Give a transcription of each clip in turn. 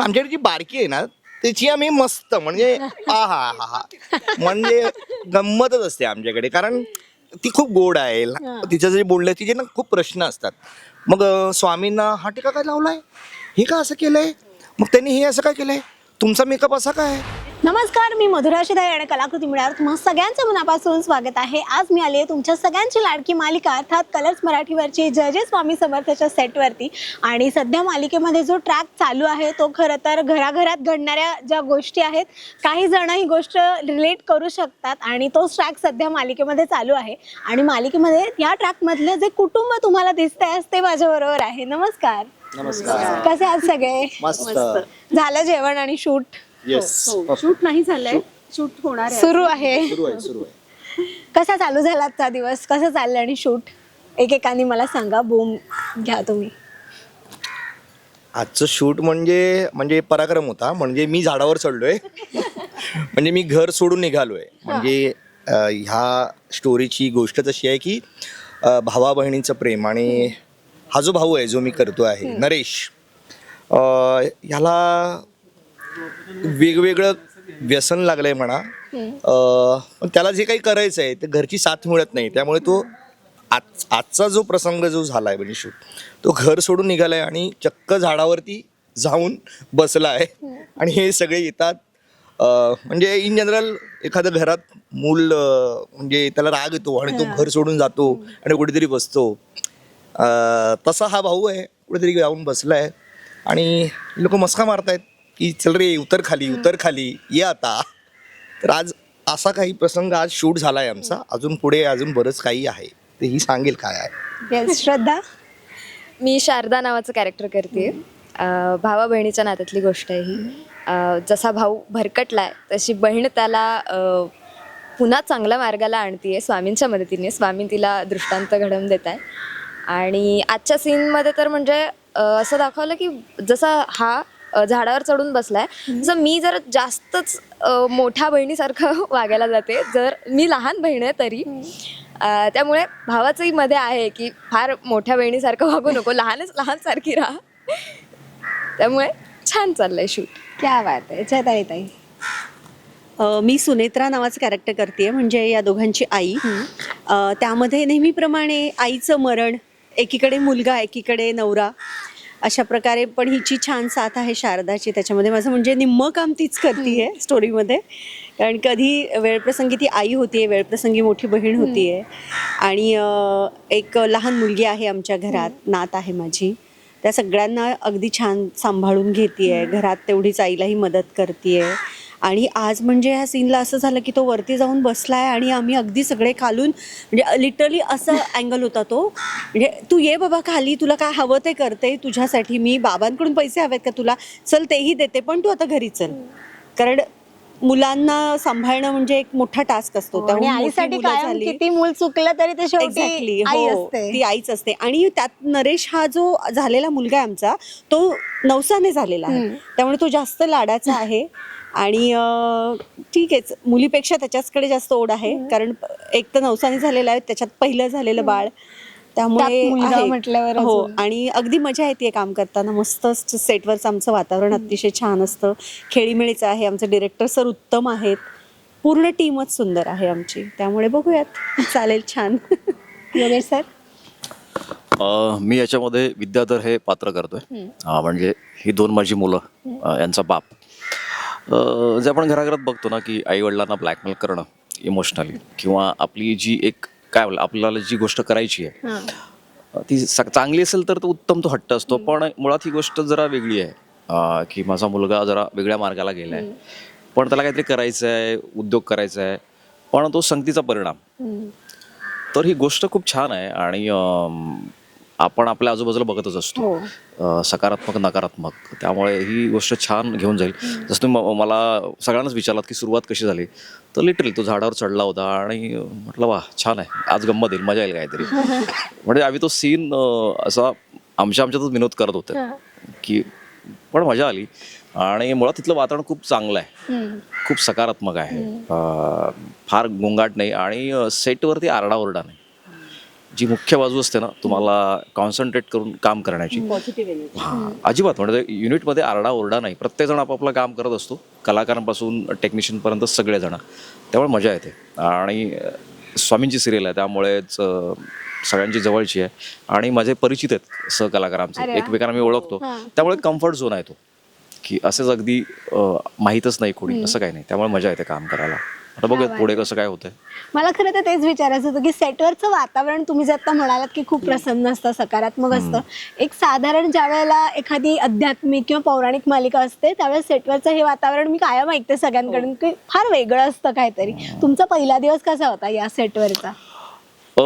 पण आमच्याकडे जी बारकी आहे ना त्याची आम्ही मस्त म्हणजे हा हा हा हा. म्हणजे गंमतच असते आमच्याकडे कारण ती खूप गोड आहे. तिचं जे बोलण्याची जे ना खूप प्रश्न असतात. मग स्वामींना हा टीका काय लावलाय? हे का असं केलंय? मग त्यांनी हे असं काय केलंय? तुमचा मेकअप असा काय नमस्कार मी मधुरा शिदाई आणि कलाकृती मिळावर तुम्हा सगळ्यांचं मनापासून स्वागत आहे. आज मी आली आहे तुमच्या सगळ्यांची लाडकी मालिका अर्थात कलर्स मराठीवरची जय जय स्वामी समर्थाच्या सेटवरती. आणि सध्या मालिकेमध्ये जो ट्रॅक चालू आहे तो खरं तर घराघरात घडणाऱ्या ज्या गोष्टी आहेत काही जण ही गोष्ट रिलेट करू शकतात आणि तोच ट्रॅक सध्या मालिकेमध्ये चालू आहे. आणि मालिकेमध्ये या ट्रॅकमधलं जे कुटुंब तुम्हाला दिसतंय आज ते माझ्याबरोबर आहे. नमस्कार. नमस्कार. कसे आहात सगळे? मस्त. झालं जेवण आणि शूट? येस शूट नाही झालंय. शूट होणार आहे. सुरू आहे. सुरू आहे सुरू आहे. कसा चालू झाला आजचा दिवस? कसं चाललं आणि शूट? एकेकाने मला सांगा बूम घ्या तुम्ही. आजचं शूट म्हणजे म्हणजे पराक्रम होता. म्हणजे मी झाडावर चढलोय. म्हणजे मी घर सोडून निघालोय. म्हणजे अं, ह्या स्टोरीची गोष्ट तशी आहे की भावा बहिणीचं प्रेम आणि हा जो भाऊ आहे जो मी करतो आहे नरेश अं, ह्याला वेगवेगळं व्यसन लागलंय म्हणा. अं, पण त्याला जे काही करायचं आहे ते घरची साथ मिळत नाही. त्यामुळे तो आज आजचा जो प्रसंग जो झालाय शूट तो घर सोडून निघालाय आणि चक्क झाडावरती जाऊन बसला आहे आणि हे सगळे येतात. अं, म्हणजे इन जनरल एखादं घरात मूल अं, म्हणजे त्याला राग येतो आणि तो घर सोडून जातो आणि कुठेतरी बसतो. अं, तसा हा भाऊ आहे. कुठेतरी जाऊन बसलाय. आणि लोक मस्का मारतायत. की चल रे उतर खाली उतर खाली ये आता. तर आज असा काही प्रसंग आज शूट झालाय आमचा. अजून पुढे अजून बरंच काही आहे. ते ही सांगेल काय आहे. येस श्रद्धा. मी शारदा नावाचं कॅरेक्टर करते भावा बहिणीच्या नात्यातली गोष्ट आहे ही. अं, जसा भाऊ भरकटलाय तशी बहीण त्याला अं, पुन्हा चांगल्या मार्गाला आणतीये स्वामींच्या मदतीने. स्वामी तिला दृष्टांत घडवून देत आहे आणि आजच्या सीनमध्ये तर म्हणजे अं, असं दाखवलं की जसा हा अं, झाडावर चढून बसलाय. तसं मी जर जास्तच अं, मोठ्या बहिणीसारखं वागायला जाते जर मी लहान बहीण आहे तरी. अं, त्यामुळे भावाचंही मध्ये आहे की फार मोठ्या बहिणीसारखं वागू नको लहानच लहान सारखी राहा. त्यामुळे छान चाललंय शूट क्या बात आहे. चैताली ताई अ, मी सुनेत्रा नावाचं कॅरेक्टर करते म्हणजे या दोघांची आई. अ, त्यामध्ये नेहमीप्रमाणे आईचं मरण एकीकडे मुलगा एकीकडे नवरा. अशा प्रकारे पण हिची छान साथ आहे शारदाची. त्याच्यामध्ये माझं म्हणजे निम्म काम तीच करते स्टोरीमध्ये. कारण कधी वेळप्रसंगी ती आई होतीये वेळप्रसंगी मोठी बहीण होतीये. आणि अ, एक लहान मुलगी आहे आमच्या घरात नात आहे माझी. त्या सगळ्यांना अगदी छान सांभाळून घेते घरात तेवढीच आईलाही मदत करते आणि आज म्हणजे ह्या सीनला असं झालं की तो वरती जाऊन बसला आहे आणि आम्ही अगदी सगळे खालून म्हणजे लिटरली असं अँगल होता तो. म्हणजे तू ये बाबा खाली तुला काय हवं ते करते तुझ्यासाठी. मी बाबांकडून पैसे हवेत का तुला? चल तेही देते पण तू आता घरी चल. कारण मुलांना सांभाळणं म्हणजे एक मोठा टास्क असतो. हो, मोठी आईसाठी कायम. किती मूल चुकलं तरी ते शेवटी आई हो असते. ती आईच असते. आणि त्यात नरेश हा जो झालेला मुलगा आहे आमचा तो नवसाने झालेला आहे. त्यामुळे तो जास्त लाडाचा आहे. आणि ठीक आहे मुलीपेक्षा त्याच्याचकडे जास्त ओढ आहे. कारण एक तर नवसाने झालेला आहे त्याच्यात पहिलं झालेलं बाळ. त्यामुळे. म्हटल्यावर हो. आणि अगदी मजा येते काम करताना. मस्त सेटवरचं आमचं वातावरण अतिशय छान असतं. खेळीमेळीचं आहे आमचे डिरेक्टर सर उत्तम आहेत. पूर्ण टीमच सुंदर आहे आमची. त्यामुळे बघूयात. चालेल छान. योगेश सर अ, मी याच्यामध्ये विद्याधर हे पात्र करतोय. म्हणजे ही दोन माझी मुलं यांचा बाप. जे आपण घराघरात बघतो ना की आई वडिलांना ब्लॅकमेल करणं इमोशनली किंवा आपली जी एक काय बोला आपल्याला जी गोष्ट करायची आहे. ती चांगली असेल तर तो उत्तम तो हट्ट असतो पण मुळात ही गोष्ट जरा वेगळी आहे. की माझा मुलगा जरा वेगळ्या मार्गाला गेलाय. पण त्याला काहीतरी करायचं आहे उद्योग करायचा आहे पण तो संगतीचा परिणाम. तर ही गोष्ट खूप छान आहे आणि आपण आपल्या आजूबाजूला बघतच असतो. अ, सकारात्मक नकारात्मक. त्यामुळे ही गोष्ट छान घेऊन जाईल. जसं तुम्ही म- मला सगळ्यांनाच विचारलात की सुरुवात कशी झाली? तर लिटरली तो झाडावर चढला होता आणि म्हटलं वा छान आहे. आज गंमत येईल. मजा येईल काहीतरी. म्हणजे आम्ही तो सीन असा आमच्या आमच्यातच विनोद करत होते. की पण मजा आली. आणि मुळात तिथलं वातावरण खूप चांगलं आहे. खूप सकारात्मक आहे. अं, फार गोंगाट नाही. आणि अं, सेटवरती आरडाओरडा नाही. जी मुख्य बाजू असते ना तुम्हाला कॉन्सन्ट्रेट करून काम करण्याची. हां अजिबात. म्हणजे युनिटमध्ये आरडा ओरडा नाही. प्रत्येकजण आपापलं काम करत असतो. कलाकारांपासून टेक्निशियनपर्यंत सगळेजण. त्यामुळे मजा येते. आणि स्वामींची सिरियल आहे. त्यामुळेच सगळ्यांची जवळची आहे. आणि माझे परिचित आहेत सहकलाकार आमचे एकमेकांना मी ओळखतो. त्यामुळे कम्फर्ट झोन आहे तो. की असेच अगदी माहीतच नाही कोणी. असं काही नाही. त्यामुळे मजा येते काम करायला. आता बघूयात पुढे कसं काय होतंय. मला खरं तर तेच विचारायचं होतं की सेटवरचं वातावरण तुम्ही जे आता म्हणालात की खूप प्रसन्न असतं सकारात्मक असतं. एक साधारण ज्या वेळेला एखादी आध्यात्मिक किंवा पौराणिक मालिका असते त्यावेळेस सेटवरचं हे वातावरण मी कायम ऐकते सगळ्यांकडून की फार वेगळं असतं काहीतरी. तुमचा पहिला दिवस कसा होता या सेटवरचा अ,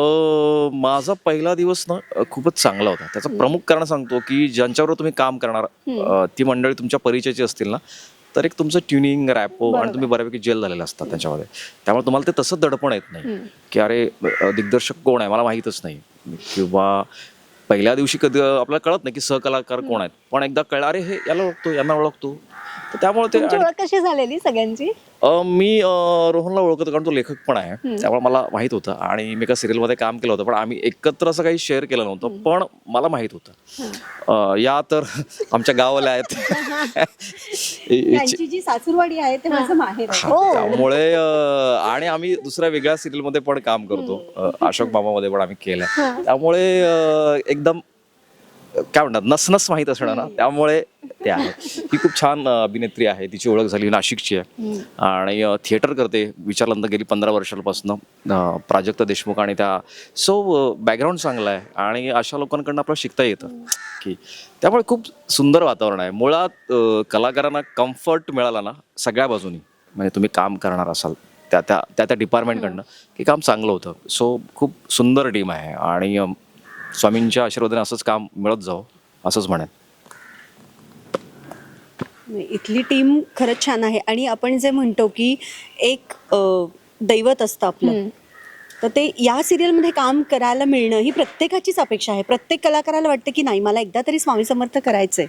माझा पहिला दिवस ना अ, खूपच चांगला होता. त्याचं प्रमुख कारण सांगतो की ज्यांच्याबरोबर तुम्ही काम करणार अ, ती मंडळी तुमच्या परिचयाची असतील ना तर एक तुमचं ट्युनिंग रॅपो आणि तुम्ही बऱ्यापैकी जेल झालेला असतात त्याच्यामध्ये. त्यामुळे तुम्हाला ते तसं दडपण येत नाही. की अरे दिग्दर्शक कोण आहे? मला माहीतच नाही. किंवा पहिल्या दिवशी कधी आपल्याला कळत नाही की सहकलाकार कोण आहेत. पण एकदा कळलं अरे हे याला ओळखतो यांना ओळखतो. तर त्यामुळे ते तुमची ओळख कशी झालेली सगळ्यांची? अ, मी अ, रोहनला ओळखतो कारण तो लेखक पण आहे. त्यामुळे मला माहीत होतं आणि मी एका सिरियलमध्ये काम केलं होतं. पण आम्ही एकत्र असं काही शेअर केलं नव्हतं. पण मला माहीत होतं. अ, या तर आमच्या गावाला आहेत. इ- इच- त्यांची जी सासूरवाडी आहे ते माझं माहेर आहे. हो. त्यामुळे अ, आणि आम्ही दुसऱ्या वेगळ्या सिरियलमध्ये पण काम करतो. अ, अशोक मामामध्ये पण आम्ही केलंय. त्यामुळे अ, एकदम काय म्हणतात नसनस माहीत असणं ना. त्यामुळे ते आहे. ती खूप छान अभिनेत्री आहे. तिची ओळख झाली नाशिकची आहे. आणि थिएटर करते. विचारल्यानंतर गेली पंधरा वर्षांपासून. प्राजक्त देशमुख आणि त्या सो बॅकग्राऊंड चांगला आहे. आणि अशा लोकांकडनं आपल्याला शिकता येतं की त्यामुळे खूप सुंदर वातावरण आहे. मुळात कलाकारांना कम्फर्ट मिळाला ना सगळ्या बाजूनी. म्हणजे तुम्ही काम करणार असाल त्या त्या त्या त्या डिपार्टमेंटकडनं की काम चांगलं होतं. सो खूप सुंदर टीम आहे. आणि स्वामींच्या आशीर्वादाने असंच काम मिळत जावं असंच म्हणेन. नाही, इथली टीम खरंच छान आहे. आणि आपण जे म्हणतो की एक अ, दैवत असतं आपलं तर ते या सिरियलमध्ये काम करायला मिळणं ही प्रत्येकाचीच अपेक्षा आहे. प्रत्येक कलाकाराला वाटतं की नाही मला एकदा तरी स्वामी समर्थ करायचंय.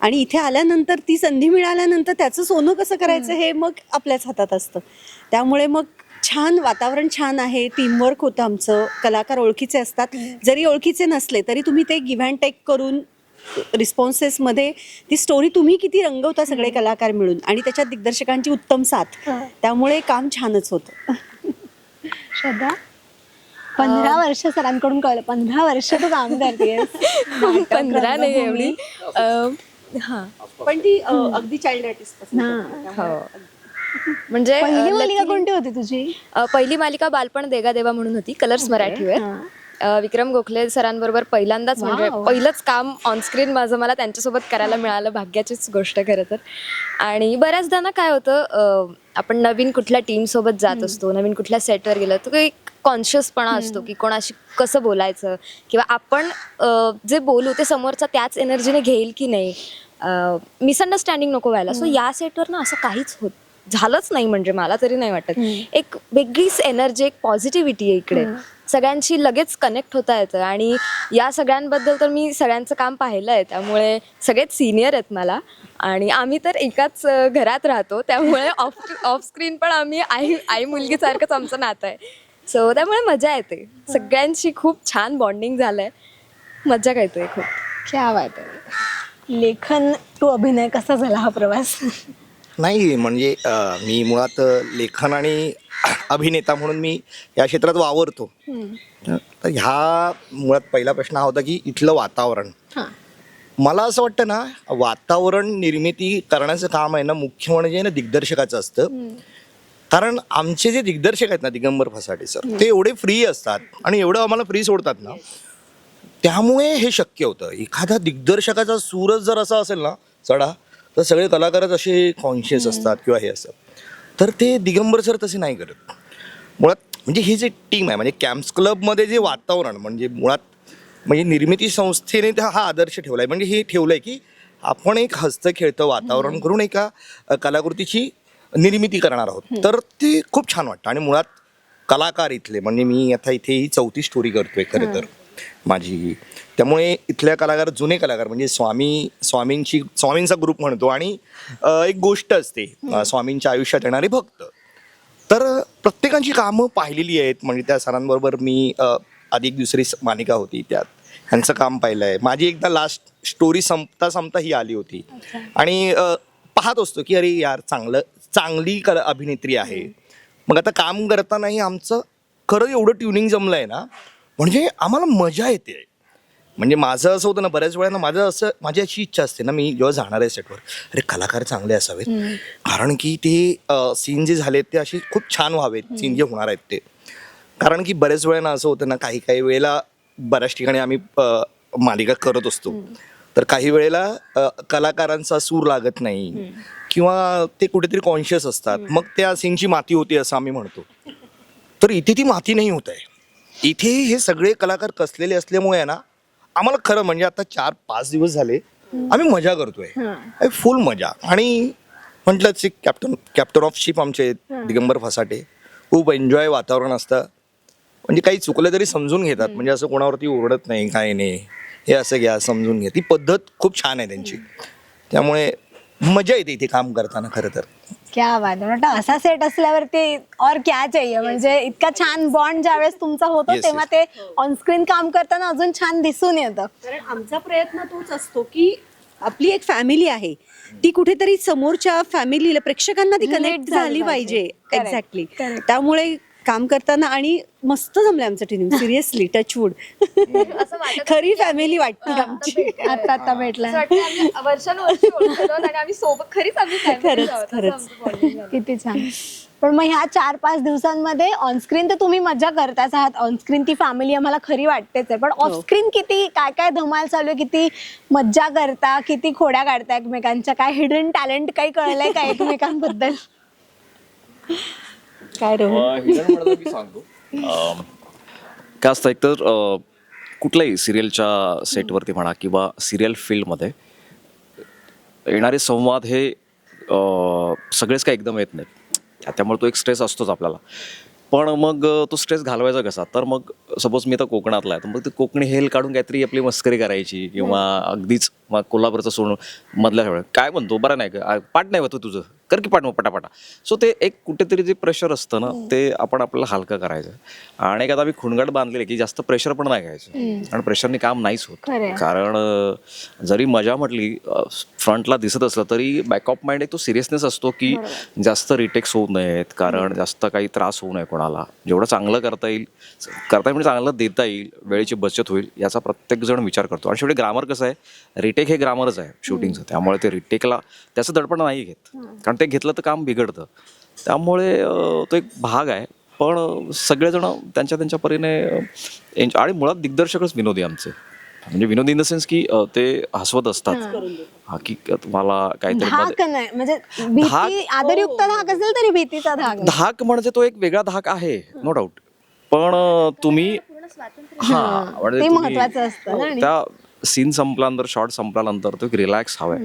आणि इथे आल्यानंतर ती संधी मिळाल्यानंतर त्याचं सोनं कसं करायचं हे मग आपल्याच हातात असतं. त्यामुळे मग छान वातावरण छान आहे टीमवर्क होतं आमचं कलाकार ओळखीचे असतात. जरी ओळखीचे नसले तरी तुम्ही ते गिव्ह अँड टेक करून रिस्पॉन्सेसमध्ये ती स्टोरी तुम्ही किती रंगवता सगळे कलाकार मिळून आणि त्याच्यात दिग्दर्शकांची उत्तम साथ त्यामुळे काम छानच होतं. श्रद्धा? पंधरा वर्ष सरांकडून कळलं. पंधरा वर्ष तू काम करतेस. पंधरा नाही एवढी. हा. पण ती अगदी चाइल्ड आर्टिस्ट हो. म्हणजे पहिली अं, मालिका luckily- कोणती होती तुझी? अ, पहिली मालिका बालपण देगा देवा म्हणून होती कलर्स मराठीवर. अ, विक्रम गोखले सरांबरोबर पहिल्यांदाच म्हणजे पहिलंच काम ऑनस्क्रीन माझं मला त्यांच्यासोबत करायला मिळालं भाग्याचीच गोष्ट खरं तर. आणि बऱ्याचदा ना काय होतं अ, आपण नवीन कुठल्या टीमसोबत जात असतो नवीन कुठल्या सेटवर गेलं तर एक कॉन्शियसपणा असतो की कोणाशी कसं बोलायचं किंवा आपण अ, जे बोलू ते समोरचा त्याच एनर्जीने घेईल की नाही मिसअंडरस्टँडिंग नको व्हायला. सो या सेटवर ना असं काहीच होत झालंच नाही म्हणजे मला तरी नाही वाटत. एक वेगळीच एनर्जी एक पॉझिटिव्हिटी आहे इकडे. सगळ्यांशी लगेच कनेक्ट होता येतं. आणि या सगळ्यांबद्दल तर मी सगळ्यांचं काम पाहिलं आहे. त्यामुळे सगळेच सिनियर आहेत मला. आणि आम्ही तर एकाच घरात राहतो. त्यामुळे ऑफ ऑफ स्क्रीन पण आम्ही आई आई मुलगीसारखंच आमचं नातं आहे. सो त्यामुळे मजा येते. सगळ्यांशी खूप छान बॉन्डिंग झालं आहे मजा येते खूप. क्या आहे. लेखन टू अभिनय कसा झाला हा प्रवास? नाही म्हणजे मी मुळात लेखन आणि अभिनेता म्हणून मी या क्षेत्रात वावरतो. तर ह्या मुळात पहिला प्रश्न हा होता की इथलं वातावरण. मला असं वाटतं ना वातावरण निर्मिती करण्याचं काम आहे ना मुख्य म्हणजे ना दिग्दर्शकाचं असतं. कारण आमचे जे दिग्दर्शक आहेत ना दिगंबर फसाटे सर ते एवढे फ्री असतात आणि एवढं आम्हाला फ्री सोडतात ना. त्यामुळे हे शक्य होतं. एखाद्या दिग्दर्शकाचा सूरज जर असा असेल ना चढा तर सगळे कलाकारच असे कॉन्शियस असतात किंवा हे असतात. तर ते दिगंबर सर तसे नाही करत. मुळात म्हणजे ही जी टीम आहे म्हणजे कॅम्प्स क्लबमध्ये जे वातावरण म्हणजे मुळात म्हणजे निर्मिती संस्थेने हा आदर्श ठेवला आहे म्हणजे हे ठेवलं आहे की आपण एक हस्त खेळतं वातावरण करून एका कलाकृतीची निर्मिती करणार आहोत. तर ते खूप छान वाटतं. आणि मुळात कलाकार इथले म्हणजे मी आता इथे ही चौथी स्टोरी करतोय खरं तर. माझी. त्यामुळे इथल्या कलाकार जुने कलाकार म्हणजे स्वामी स्वामींची स्वामींचा ग्रुप म्हणतो आणि एक गोष्ट असते स्वामींच्या आयुष्यात येणारे भक्त. तर प्रत्येकाची कामं पाहिलेली आहेत म्हणजे त्या सरांबरोबर मी अधिक दुसरी मालिका होती त्यात. ह्यांचं काम पाहिलं आहे. माझी एकदा लास्ट स्टोरी संपता संपता ही आली होती. आणि पाहत असतो की अरे यार चांगलं चांगली कला अभिनेत्री आहे. मग आता काम करतानाही आमचं खरं एवढं ट्युनिंग जमलं आहे ना म्हणजे आम्हाला मजा येते. म्हणजे माझं असं होतं ना बऱ्याच वेळा ना माझं असं माझी अशी इच्छा असते ना मी जेव्हा जाणार आहे सेटवर अरे कलाकार चांगले असावेत. कारण की ते सीन जे झालेत ते असे खूप छान व्हावेत सीन जे होणार आहेत ते. कारण की बऱ्याच वेळा ना असं होतं ना काही काही वेळेला बऱ्याच ठिकाणी आम्ही मालिका करत असतो. तर काही वेळेला कलाकारांचा सूर लागत नाही किंवा ते कुठेतरी कॉन्शियस असतात. मग त्या सीनची माती होती असं आम्ही म्हणतो. तर इथे ती माती नाही होत आहे. इथे हे सगळे कलाकार कसलेले असल्यामुळे ना आम्हाला खरं म्हणजे आता चार पाच दिवस झाले आम्ही मजा करतोय. फुल मजा. आणि म्हटलंच कॅप्टन कॅप्टन ऑफ शिप आमचे दिगंबर फसाटे. खूप एन्जॉय वातावरण असतं. म्हणजे काही चुकलं तरी समजून घेतात. म्हणजे असं कोणावरती ओरडत नाही काय नाही. हे असं घ्या समजून घ्या. ती पद्धत खूप छान आहे त्यांची. त्यामुळे मजा येते इथे काम करताना खरं तर. क्या बात आहे म्हटलं असा सेट असल्यावरती और क्या चाहिए? म्हणजे इतका छान बॉन्ड ज्यावेळेस तुमचा होतो Yes, तेव्हा ते ऑनस्क्रीन काम करताना अजून छान दिसून येतं. कारण आमचा प्रयत्न तोच असतो की आपली एक फॅमिली आहे. ती कुठेतरी समोरच्या फॅमिलीला प्रेक्षकांना ती Relate कनेक्ट झाली झाली पाहिजे. पाहिजे. Correct, exactly correct. त्यामुळे काम करताना आणि मस्त जमलंय आमचं टीम. सिरियसली टचवूड खरी फॅमिली वाटते आमची. आता आता भेटला. असं वाटतं आम्ही वर्षानुवर्षी ओळखत आहोत आणि आम्ही सोबत खरीच खरंच. किती छान. पण मग ह्या चार पाच दिवसांमध्ये ऑनस्क्रीन तर तुम्ही मजा करताच आहात. ऑनस्क्रीन ती फॅमिली आम्हाला खरी वाटतेच आहे. पण ऑफस्क्रीन किती काय काय धमाल चालू आहे? किती मज्जा करता? किती खोड्या काढता एकमेकांच्या? काय हिडन टॅलेंट काही कळलंय का एकमेकांबद्दल? काय मी सांगतो. अं, काय असतं एकतर अं, कुठल्याही सिरियलच्या सेटवरती म्हणा किंवा सिरियल फील्डमध्ये येणारे संवाद हे अं, सगळेच काय एकदम येत नाहीत. त्यामुळे तो एक स्ट्रेस असतोच आपल्याला. पण मग अं, तो स्ट्रेस घालवायचा कसा? तर मग सपोज मी आता कोकणातला आहे तर मग ते कोकणी हेल काढून काहीतरी आपली मस्करी करायची किंवा अगदीच मग कोल्हापूरचं सोडून मधल्या वेळ काय म्हणतो? बरं नाही का? आ, पाठ नाही होतं हो तुझं. कर की पाठ मग पटापटा. सो ते एक कुठेतरी जे प्रेशर असतं ना ते आपण आपल्याला हलकं करायचं. आणि एक आता आम्ही खुणगाट बांधलेले की जास्त प्रेशर पण नाही घ्यायचं. आणि प्रेशरने काम नाहीच होत. कारण जरी मजा म्हटली फ्रंटला दिसत असलं तरी बॅक ऑफ माइंड एक तो सिरियसनेस असतो की जास्त रिटेक्स होऊ नयेत. कारण जास्त काही त्रास होऊ नये कोणाला. जेवढं चांगलं करता येईल करता येईल म्हणजे चांगलं देता येईल वेळेची बचत होईल याचा प्रत्येक जण विचार करतो. आणि शेवटी ग्रामर कसं आहे? रिटेक हे ग्रामरच आहे शूटिंगचं त्यामुळे ते रिटेकला त्याचं दडपण नाही घेत. कारण ते घेतलं तर काम बिघडतं. त्यामुळे तो एक भाग आहे. पण सगळेजण त्यांच्या त्यांच्या परीने आणि मुळात दिग्दर्शकच विनोदी आमचे. म्हणजे विनोदी इन द सेन्स की ते हसवत असतात. हा. की तुम्हाला काहीतरी धाक मध्ये- नाही. म्हणजे भीती धाक- आदरयुक्त धाक असेल तरी भीतीचा धाक नाही. धाक म्हणजे तो एक वेगळा धाक आहे नो डाऊट पण तुम्ही हा. म्हणजे ते तुम्ही- महत्वाचं असतं ना आणि- त्या सीन संपल्यानंतर शॉर्ट संपल्यानंतर तो एक रिलॅक्स हवाय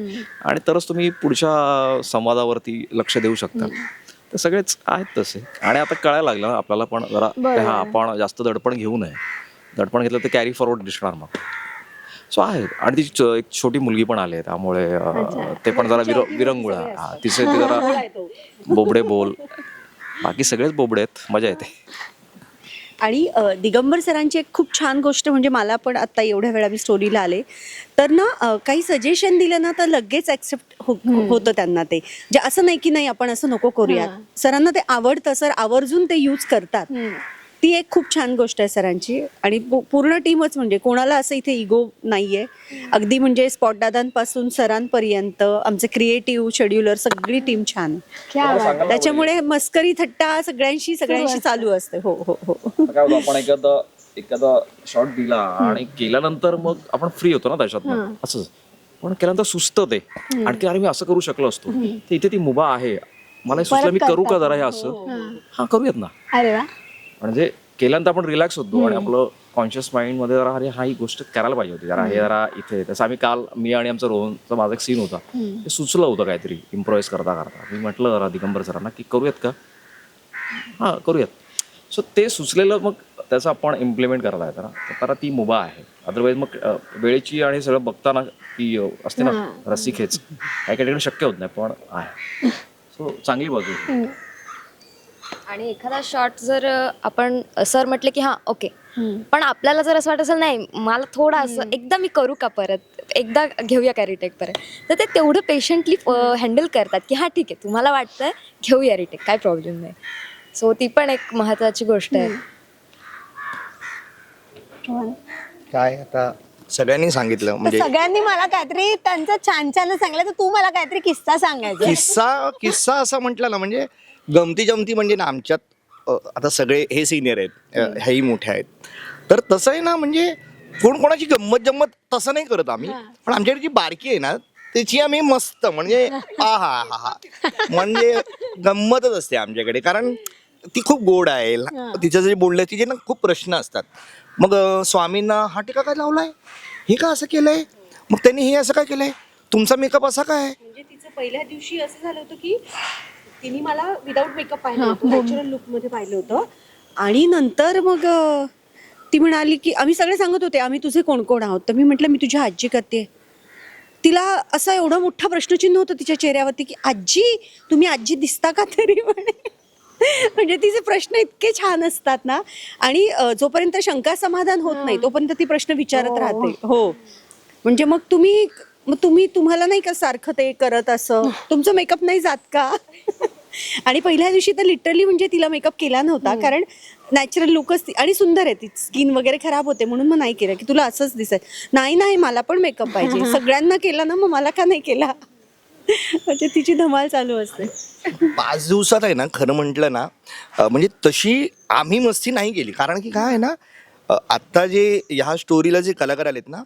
आणि तरच तुम्ही पुढच्या संवादावरती लक्ष देऊ शकता. तर सगळेच आहेत तसे. आणि आता कळायला लागलं ना आपल्याला पण जरा हा आपण जास्त दडपण घेऊ नये. दडपण घेतलं तर कॅरी फॉरवर्ड दिसणार मग. सो आहे आणि ती च- एक छोटी मुलगी पण आली आहे त्यामुळे ते पण जरा विर विरंगुळा. हा तिचे ते जरा बोबडे बोल. बाकी सगळेच बोबडे आहेत. मजा येते. आणि दिगंबर सरांची एक खूप छान गोष्ट म्हणजे मला पण आता एवढ्या वेळा मी स्टोरीला आले. तर ना काही सजेशन दिलं ना तर लगेच ऍक्सेप्ट होतं त्यांना ते. जे असं नाही की नाही आपण असं नको करूयात. सरांना ते आवडतं सर आवर्जून ते यूज करतात. ती एक खूप छान गोष्ट आहे सरांची. आणि पूर्ण टीमच म्हणजे कोणाला असं इथे इगो नाहीये. अगदी म्हणजे स्पॉट दादांपासून सरांपर्यंत आमचे क्रिएटिव्ह शेड्युलर सगळी टीम छान. क्या बात. त्याच्यामुळे मस्करी थट्टा सगळ्यांशी सगळ्यांशी चालू असते. हो हो हो. काय होतं आपण एखादा एखादा शॉट दिला आणि केल्यानंतर मग आपण फ्री होतो ना त्याच्यात असंच पण केल्यानंतर सुचतं ते. आणि ते अरे मी असं करू शकलो असतो. इथे ती मुभा आहे. मला हे सुचलं मी करू का जरा हे असं? हा करूयात ना. अरे वा. म्हणजे केल्यानंतर आपण रिलॅक्स होतो आणि आपलं कॉन्शियस माइंडमध्ये जरा अरे हा ही गोष्ट करायला पाहिजे होती. जरा हे जरा इथे तसं आम्ही काल मी आणि आमचा रोहनचा माझा एक सीन होता. ते सुचलं होतं काहीतरी इम्प्रोवाइज करता करता. मी म्हटलं जरा दिगंबर सरांना की करूयात का? हां करूयात. सो ते सुचलेलं मग त्याचं आपण इम्प्लिमेंट करायला येतं ना. तर ती मुभा आहे. अदरवाईज मग वेळेची आणि सगळं बघताना ती असते ना रस्सीखेच. काही काही ठिकाणी शक्य होत नाही पण आहे. सो चांगली बाजू. आणि एखादा शॉट जर आपण सर म्हटले की हां ओके पण आपल्याला जर असं वाटत असेल नाही मला थोडं असं एकदा मी करू का परत? एकदा घेऊया का रिटेक परत? तर ते तेवढं पेशंटली हँडल करतात की हां ठीक आहे तुम्हाला वाटतंय घेऊया रिटेक काय प्रॉब्लेम नाही. सो ती पण एक महत्त्वाची गोष्ट आहे. काय आता सगळ्यांनी सांगितलं म्हणजे सगळ्यांनी मला काहीतरी त्यांचं छान छान सांगलं तर तू मला काहीतरी किस्सा सांगायचा. किस्सा किस्सा असा म्हटला ना म्हणजे गमती जमती म्हणजे ना आमच्यात आता सगळे हे सिनियर आहेत हेही मोठे आहेत. तर तसं आहे ना म्हणजे कोण कोणाची गंमत जम्मत तसं नाही करत आम्ही. पण आमच्याकडे जी बारकी आहे ना त्याची आम्ही मस्त म्हणजे हा हा हा हा. म्हणजे गंमतच असते आमच्याकडे. कारण ती खूप गोड आहे. ल- तिचं जे बोललं तिचे ना खूप प्रश्न असतात. मग स्वामींना हा टीका काय लावलाय? हे का असं केलंय? मग त्यांनी हे असं काय केलंय? तुमचा मेकअप असा काय आहे? म्हणजे तिचं पहिल्या दिवशी असं झालं होतं की तिने मला विदाऊट मेकअप पाहिलं होतं नॅचरल लुकमध्ये पाहिलं होतं. आणि नंतर मग अं, ती म्हणाली की आम्ही सगळे सांगत होते आम्ही तुझे कोण कोण आहोत? तर मी म्हटलं मी तुझी आजी करते. तिला असं एवढं मोठं प्रश्नचिन्ह होतं तिच्या चेहऱ्यावरती की आजी तुम्ही आजी दिसता का तरी? म्हणे. म्हणजे तिचे प्रश्न इतके छान असतात ना. आणि अं, जोपर्यंत शंका समाधान होत नाही तोपर्यंत ती प्रश्न विचारत राहते. हो. म्हणजे मग तुम्ही मग तुम्ही तुम्हाला नाही का सारखं ते करत असं? तुमचं मेकअप नाही जात का? आणि पहिल्या दिवशी तर लिटरली म्हणजे तिला मेकअप केला नव्हता कारण नॅचरल लुकच ती आणि सुंदर आहे ती. स्किन वगैरे खराब होते म्हणून मग नाही केलं की तुला असंच दिसत नाही नाही मला पण मेकअप पाहिजे. सगळ्यांना केला ना मग मला का नाही केला? म्हणजे तिची धमाल चालू असते. पाच दिवसात आहे ना खरं म्हटलं ना म्हणजे तशी आम्ही मस्ती नाही केली. कारण की काय आहे ना आत्ता जे ह्या स्टोरीला जे कलाकार आलेत ना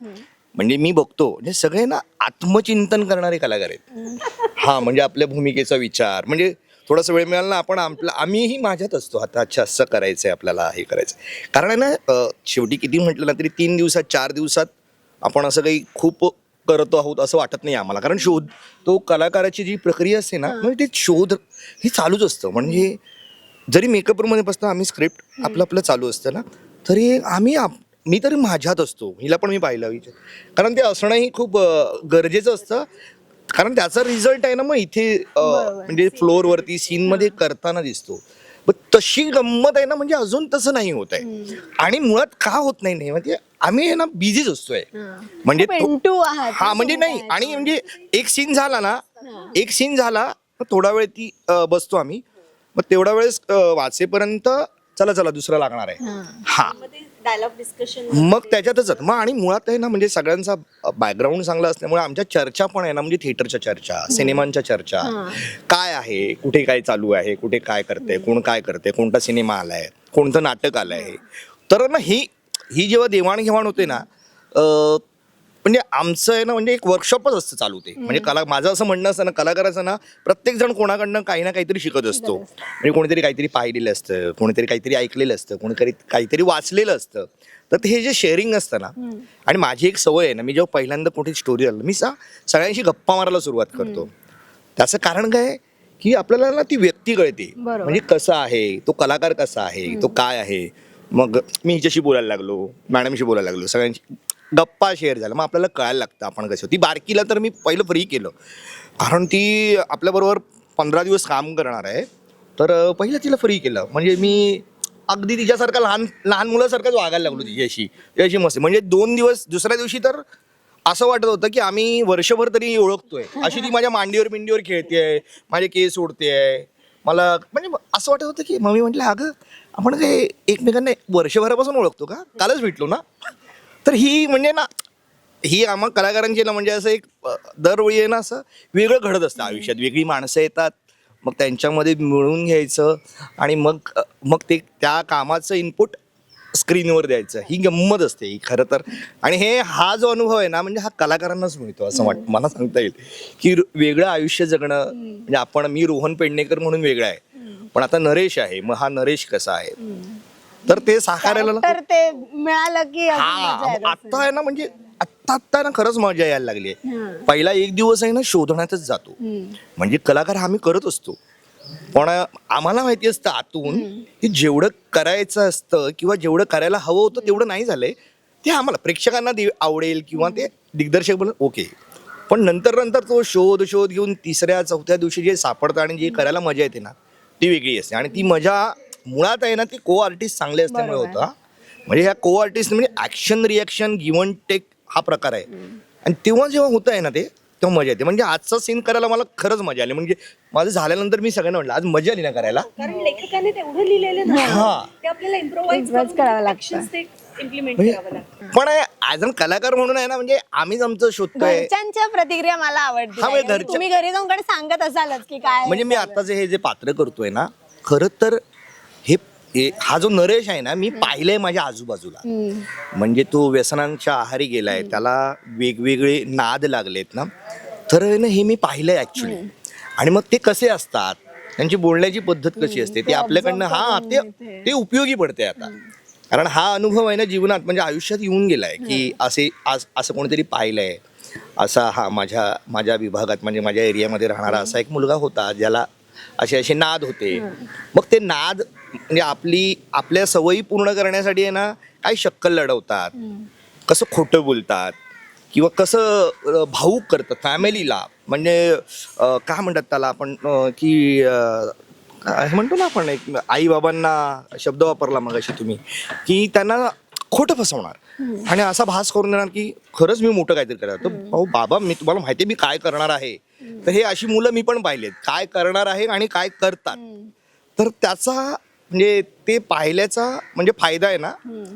म्हणजे मी बघतो म्हणजे सगळे ना आत्मचिंतन करणारे कलाकार आहेत. हा म्हणजे आपल्या भूमिकेचा विचार म्हणजे थोडासा वेळ मिळाला ना आपण आपला आम्हीही माझ्यात असतो. आता अच्छा असं करायचंय आपल्याला हे करायचं कारण आहे ना शेवटी किती म्हटलं ना तरी तीन दिवसात चार दिवसात आपण असं काही खूप करतो आहोत असं वाटत नाही आम्हाला. कारण शोध तो कलाकाराची जी प्रक्रिया असते ना म्हणजे ते शोध हे चालूच असतं. म्हणजे जरी मेकअप रूममध्ये बसता आम्ही स्क्रिप्ट आपलं आपलं चालू असतं ना तरी आम्ही आप- मी तरी माझ्यात असतो. हिला पण मी पाहिलं विचार कारण ते असणंही खूप अं, गरजेचं असतं. कारण त्याचा रिझल्ट आहे ना मग इथे अं, म्हणजे फ्लोअरवरती सीनमध्ये करताना दिसतो. पण तशी गंमत आहे ना म्हणजे अजून तसं नाही होत आहे. आणि मुळात का होत नाही नाही म्हणजे आम्ही आहे ना बिझीच असतोय. म्हणजे तो- पेंटू आहात हा म्हणजे नाही. आणि म्हणजे एक सीन झाला ना एक सीन झाला मग थोडा वेळ ती अ, बसतो आम्ही. मग तेवढा वेळेस अ, वाचेपर्यंत चला चला दुसरं लागणार आहे. हा. डायलॉग डिस्कशन मग त्याच्यातच मग आणि मुळात आहे ना म्हणजे सगळ्यांचा बॅकग्राऊंड चांगला असल्यामुळे आमच्या चर्चा पण आहे ना म्हणजे थिएटरच्या चर्चा सिनेमांच्या चर्चा. काय आहे कुठे काय चालू आहे कुठे काय करते कोण काय करते कोणता सिनेमा आलाय कोणतं नाटक आलंय. तर ना ही ही जेव्हा देवाणघेवाण होते ना अं, म्हणजे आमचं आहे ना म्हणजे एक वर्कशॉपच असतं चालू ते. म्हणजे कला माझं असं म्हणणं असतं ना कलाकाराचं ना प्रत्येक जण कोणाकडनं काही ना काहीतरी शिकत असतो. म्हणजे कोणीतरी काहीतरी पाहिलेलं असतं कोणीतरी काहीतरी ऐकलेलं असतं कोणीतरी काहीतरी वाचलेलं असतं. तर ते हे जे शेअरिंग असतं ना आणि माझी एक सवय आहे ना मी जेव्हा पहिल्यांदा कुठे स्टोरी आलं मी सा सगळ्यांशी गप्पा मारायला सुरुवात करतो. त्याचं कारण काय? की आपल्याला ना ती व्यक्ती कळते. म्हणजे कसा आहे तो कलाकार कसा आहे तो काय आहे? मग मी हिच्याशी बोलायला लागलो मॅडमशी बोलायला लागलो सगळ्यांशी गप्पा शेअर झाला मग आपल्याला कळायला लागतं आपण कसं ती बारकीला तर मी पहिलं फ्री केलं. कारण ती आपल्याबरोबर पंधरा दिवस काम करणार आहे. तर पहिलं तिला फ्री केलं. म्हणजे मी अगदी तिच्यासारखा लहान लहान मुलासारखंच वागायला लागलो तिच्याशी. तिच्याशी मस्त. म्हणजे दोन दिवस दुसऱ्या दिवशी तर असं वाटत होतं की आम्ही वर्षभर तरी ओळखतोय. अशी ती माझ्या मांडीवर पिंडीवर खेळतेय माझे केस ओढतेय. मला म्हणजे असं वाटत होतं की मम्मी म्हटलं अगं आपण काय एकमेकांना वर्षभरापासून ओळखतो का? कालच भेटलो ना? तर ही म्हणजे ना ही आम्हा कलाकारांची ना म्हणजे असं एक दरवेळी आहे ना असं वेगळं घडत असतं. आयुष्यात वेगळी माणसं येतात मग त्यांच्यामध्ये मिळून घ्यायचं आणि मग मग ते त्या कामाचं इनपुट स्क्रीनवर द्यायचं. ही गंमत असते ही खरं तर. आणि हे हा जो अनुभव आहे ना म्हणजे हा कलाकारांनाच मिळतो असं वाट मला सांगता येईल. की वेगळं आयुष्य जगणं म्हणजे आपण मी रोहन पेडणेकर म्हणून वेगळा आहे. पण आता नरेश आहे मग हा नरेश कसा आहे? तर ते साकारायला तर ते मिळालं की अजून हा मजा येत असेल. आता आहे ना म्हणजे आत्ता आत्ता ना खरंच मजा यायला लागली आहे. पहिला एक दिवस आहे ना शोधण्यातच जातो. म्हणजे कलाकार आम्ही करत असतो. पण आम्हाला माहिती असतं आतून की जेवढं करायचं असतं किंवा जेवढं करायला हवं होतं तेवढं नाही झालंय. ते आम्हाला प्रेक्षकांना दे- आवडेल किंवा ते दिग्दर्शक बोल ओके. पण नंतर नंतर तो शोध शोध घेऊन तिसऱ्या चौथ्या दिवशी जे सापडतं आणि जे करायला मजा येते ना ती वेगळी असते. आणि ती मजा मुळात आहे ना ती को आर्टिस्ट चांगले असल्यामुळे होता म्हणजे ह्या को आर्टिस्ट म्हणजे ऍक्शन रिॲक्शन गिव्हन टेक हा प्रकार आहे. आणि तेव्हा जेव्हा होत आहे ना ते तेव्हा मजा येते. म्हणजे आजचा सीन करायला मला खरंच मजा आली. म्हणजे माझं झाल्यानंतर मी सगळ्यांना म्हटलं आज मजा आली ना करायला. कारण लेखकाने तेवढं लिहिलेलं ना हा. ते आपल्याला इम्प्रोवाइज Improvise करावं लागतं. इम्प्लिमेंट म्हणजे करावं लागतं. पण ॲज अन कलाकार म्हणून आहे ना म्हणजे आम्हीच आमचं शोधतोय. घरच्यांच्या प्रतिक्रिया मला आवडतील. हा, म्हणजे तुम्ही घरी जाऊन सांगत असालच की काय म्हणजे मी आत्ताचे हे जे पात्र करतोय ना खरं तर हे जो नरेश आहे ना मी पाहिलंय माझ्या आजूबाजूला. म्हणजे तो व्यसनांच्या आहारी गेलाय त्याला वेगवेगळे नाद लागलेत ना. तर ना हे मी पाहिलंय ऍक्च्युली आणि मग ते कसे असतात? त्यांची बोलण्याची पद्धत कशी असते? ते आपल्याकडनं हा ते ते उपयोगी पडते आता. कारण हा अनुभव आहे ना जीवनात म्हणजे आयुष्यात येऊन गेलाय की असे आज असं कोणीतरी पाहिलंय. असा हा माझ्या माझ्या विभागात म्हणजे माझ्या एरियामध्ये राहणारा असा एक मुलगा होता ज्याला असे असे नाद होते. मग ते नाद म्हणजे आपली आपल्या सवयी पूर्ण करण्यासाठी आहे ना काही शक्कल लढवतात. कसं खोटं बोलतात किंवा कसं अ, भावूक करतात फॅमिलीला. म्हणजे काय म्हणतात त्याला आपण की काय म्हणतो ना आपण एक आई बाबांना शब्द वापरला मग अशी तुम्ही की त्यांना खोटं फसवणार. आणि असा भास करून देणार की खरंच मी मोठं काहीतरी करणार. तर भाऊ बाबा मी तुम्हाला माहिती आहे मी काय करणार आहे. तर हे अशी मुलं मी पण पाहिलेत. काय करणार आहे आणि काय करतात. तर त्याचा म्हणजे ते पाहिल्याचा म्हणजे फायदा आहे ना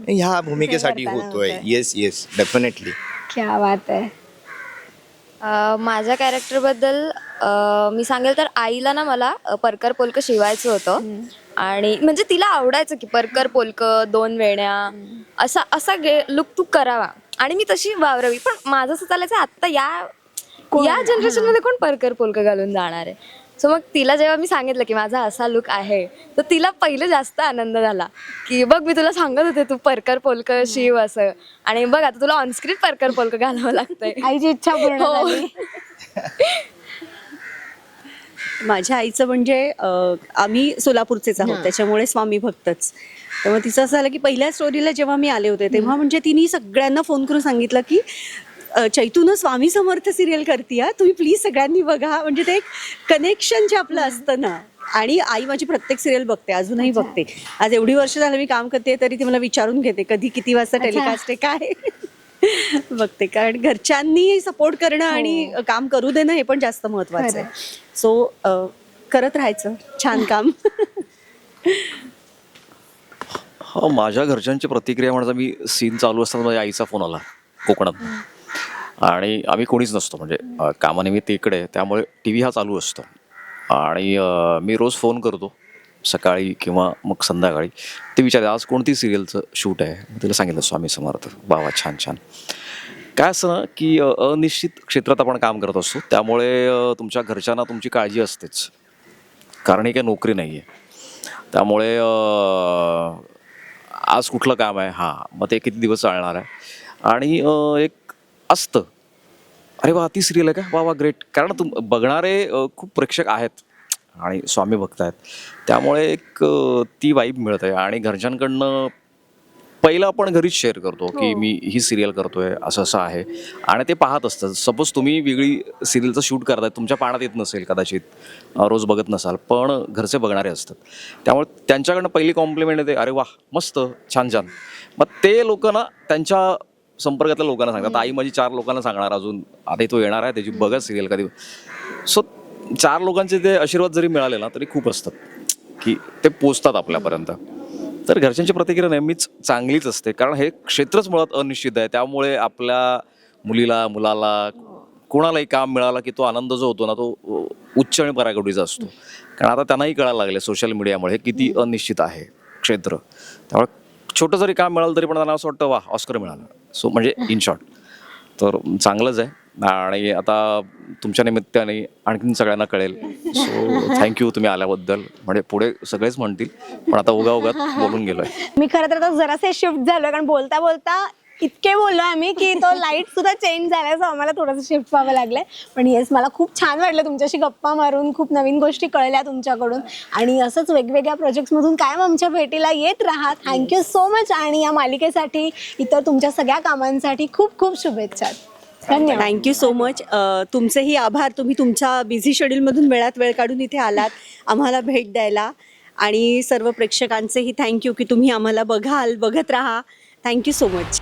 ह्या भूमिकेसाठी होतोय. येस येस डेफिनेटली क्या बात आहे. अ, माझ्या कॅरेक्टरबद्दल अ, मी सांगेल तर आईला ना मला अ, परकर पोलक शिवायचं होतं. आणि म्हणजे तिला आवडायचं की परकर पोलक दोन वेण्या असा असा लुक तू करावा. आणि मी तशी वावरावी. पण माझं असं चालायचं आत्ता या या जनरेशनमध्ये कोण परकर पोलक घालून जाणार आहे? सो मग तिला जेव्हा मी सांगितलं की माझा असा लुक आहे तर तिला पहिले जास्त आनंद झाला. की बघ मी तुला सांगत होते तू परकर पोलक शिव असं. आणि बघ आता तुला ऑनस्क्रीन परकर पोलक घालावं लागतंय. आईची इच्छा पूर्ण हो. झाली. माझ्या आईचं म्हणजे अं, आम्ही सोलापूरचेच आहोत त्याच्यामुळे स्वामी भक्तच. तेव्हा तिचं असं झालं की पहिल्या स्टोरीला जेव्हा मी आले होते तेव्हा म्हणजे तिने सगळ्यांना फोन करून सांगितलं की चैतूनं स्वामी समर्थ सिरियल करते तुम्ही प्लीज सगळ्यांनी बघा. म्हणजे ते एक कनेक्शन जे आपलं असतं ना. आणि आई माझी प्रत्येक सिरियल बघते. अजूनही बघते. आज एवढी वर्ष झालं मी काम करते तरी ती मला विचारून घेते. कधी किती वाजता टेलिकास्ट आहे काय बघते. कारण घरच्यांनी सपोर्ट करणं आणि काम करू देणं हे पण जास्त महत्वाचं आहे. सो करत राहायचं. छान काम. हो माझ्या घरच्यांची प्रतिक्रिया म्हणजे मी सीन चालू असताना माझ्या आईचा फोन आला. कोकणात. आणि आम्ही कोणीच नसतो. म्हणजे कामानिमित्त इकडे त्यामुळे टी व्ही हा चालू असतो. आणि मी रोज फोन करतो सकाळी किंवा मग संध्याकाळी. ते विचारते आज कोणती सिरियलचं शूट आहे? मग तिला सांगितलं स्वामी समर्थ. बाबा छान छान. काय असं ना की अनिश्चित क्षेत्रात आपण काम करत असतो. त्यामुळे तुमच्या घरच्यांना तुमची काळजी असतेच. कारण ही काही नोकरी नाही आहे त्यामुळे आज कुठलं काम आहे? हां मग ते किती दिवस चालणार आहे? आणि एक असतं. अरे वा ती सिरियल आहे का? वा वा ग्रेट कारण तुम बघणारे खूप प्रेक्षक आहेत आणि स्वामी भक्त आहेत त्यामुळे एक ती वाईब मिळत आहे आणि घरच्यांकडनं पहिलं आपण घरीच शेअर करतो की मी ही सिरियल करतोय असं असं आहे. आणि ते पाहत असतात. सपोज तुम्ही वेगळी सिरियलचं शूट करताय तुमच्या पाण्यात येत नसेल कदाचित रोज बघत नसाल पण घरचे बघणारे असतात. त्यामुळे त्यांच्याकडनं पहिली कॉम्प्लिमेंट येते अरे वा मस्त छान छान. मग ते लोक ना त्यांच्या संपर्कातल्या लोकांना सांगतात. आई माझी चार लोकांना सांगणार अजून. आता तो येणार आहे त्याची बघा सिरियल कधी सो चार लोकांचे ते आशीर्वाद जरी मिळाले ना तरी खूप असतात. की ते पोचतात आपल्यापर्यंत. तर घरच्यांची प्रतिक्रिया नेहमीच चांगलीच असते. कारण हे क्षेत्रच मुळात अनिश्चित आहे. त्यामुळे आपल्या मुलीला मुलाला कोणालाही काम मिळाला की तो आनंद जो होतो ना तो उच्च आणि पराकोटीचा असतो. कारण आता त्यांनाही कळायला लागले सोशल मीडियामुळे हे किती अनिश्चित आहे क्षेत्र. त्यामुळे छोटं जरी काम मिळालं तरी पण त्यांना असं वाटतं वा ऑस्कर मिळालं. सो म्हणजे इन शॉर्ट तर चांगलंच आहे. आणि आता तुमच्या निमित्ताने आणखीन सगळ्यांना कळेल. सो थँक्यू तुम्ही आल्याबद्दल. म्हणजे पुढे सगळेच म्हणतील पण आता उगा उगा बोलून गेलोय. मी खरं तर आता जरासे शिफ्ट झालोय कारण बोलता बोलता इतके बोललो आम्ही की तो लाइट सुद्धा चेंज झाला सो आम्हाला थोडंसं शिफ्ट व्हावं लागलंय. पण येस मला खूप छान वाटलं तुमच्याशी गप्पा मारून खूप नवीन गोष्टी कळल्या तुमच्याकडून. आणि असंच वेगवेगळ्या प्रोजेक्ट्समधून कायम आमच्या भेटीला येत राहा. थँक्यू सो मच आणि या मालिकेसाठी इतर तुमच्या सगळ्या कामांसाठी खूप खूप शुभेच्छा. धन्यवाद. थँक्यू सो मच तुमचेही आभार. तुम्ही तुमच्या बिझी शेड्यूलमधून वेळात वेळ काढून इथे आलात. आम्हाला भेट द्यायला. आणि सर्व प्रेक्षकांचेही थँक्यू की तुम्ही आम्हाला बघाल बघत राहा. Thank you so much